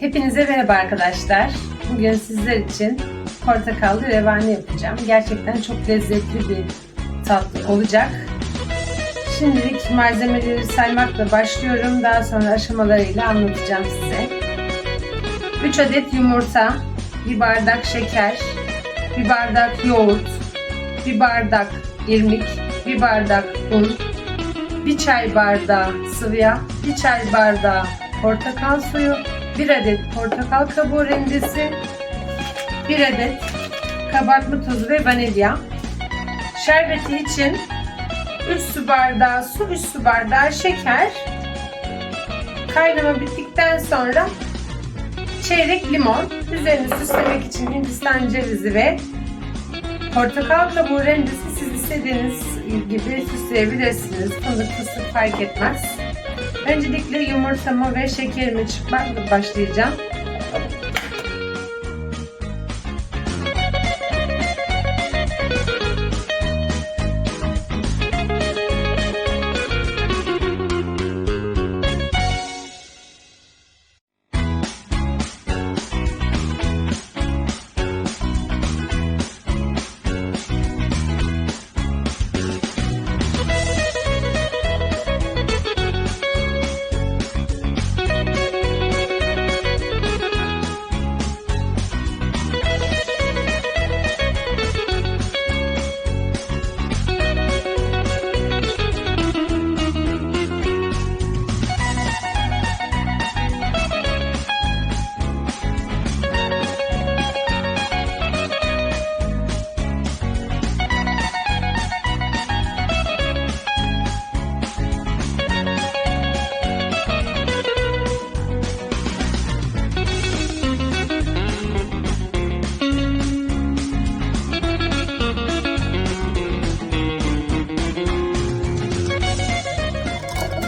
Hepinize merhaba arkadaşlar. Bugün sizler için portakallı revani yapacağım. Gerçekten çok lezzetli bir tatlı olacak. Şimdilik malzemeleri saymakla başlıyorum. Daha sonra aşamalarıyla anlatacağım size. 3 adet yumurta, 1 bardak şeker, 1 bardak yoğurt, 1 bardak irmik, 1 bardak un, 1 çay bardağı sıvı yağ, 1 çay bardağı portakal suyu, 1 adet portakal kabuğu rendesi, 1 adet kabartma tozu ve vanilya. Şerbeti için 3 su bardağı su, 3 su bardağı şeker. Kaynama bittikten sonra çeyrek limon, üzerini süslemek için hindistan cevizi ve portakal kabuğu rendesi siz istediğiniz gibi süsleyebilirsiniz. Fındık fıstık fark etmez. Öncelikle yumurtamı ve şekerimi çırpmakla başlayacağım.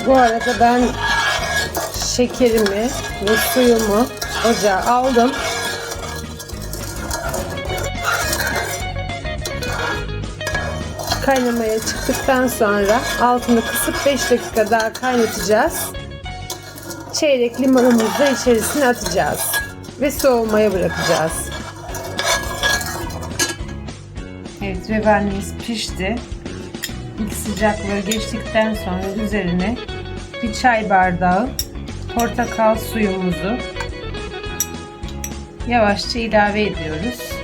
Bu arada ben şekerimi ve suyumu ocağa aldım. Kaynamaya çıktıktan sonra altını kısıp 5 dakika daha kaynatacağız. Çeyrek limonumuzu da içerisine atacağız ve soğumaya bırakacağız. Evet revanimiz pişti. İlk sıcaklığı geçtikten sonra üzerine bir çay bardağı portakal suyumuzu yavaşça ilave ediyoruz.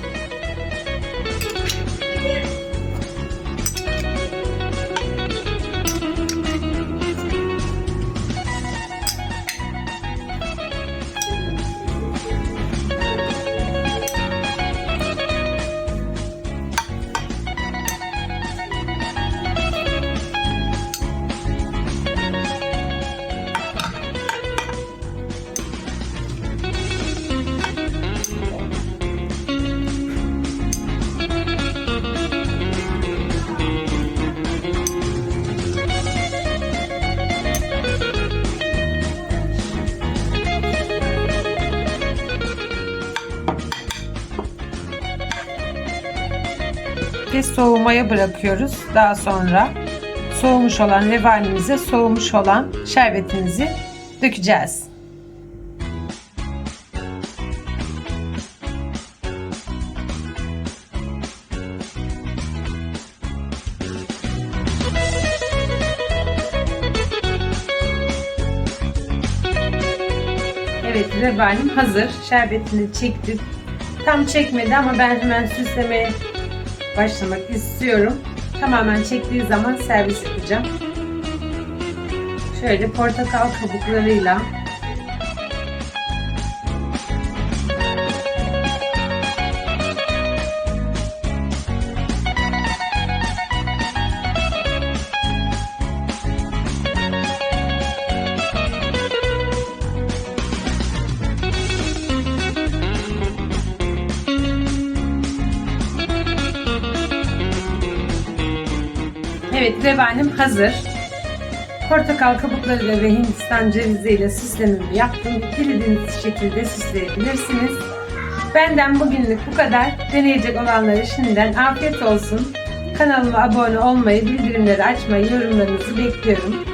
Ve soğumaya bırakıyoruz. Daha sonra soğumuş olan revanimize soğumuş olan şerbetimizi dökeceğiz. Evet revanim hazır. Şerbetini çektim. Tam çekmedi ama ben hemen süslemeye başlamak istiyorum. Tamamen çektiği zaman servis yapacağım. Şöyle portakal kabuklarıyla Evet revanim hazır. Portakal kabuklarıyla ve hindistan ceviziyle süslememi yaptım. Dilediğiniz şekilde süsleyebilirsiniz. Benden bugünlük bu kadar. Deneyecek olanlara şimdiden afiyet olsun. Kanalıma abone olmayı, bildirimleri açmayı, yorumlarınızı bekliyorum.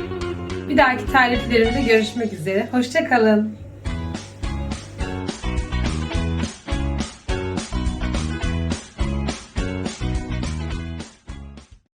Bir dahaki tariflerimde görüşmek üzere. Hoşçakalın.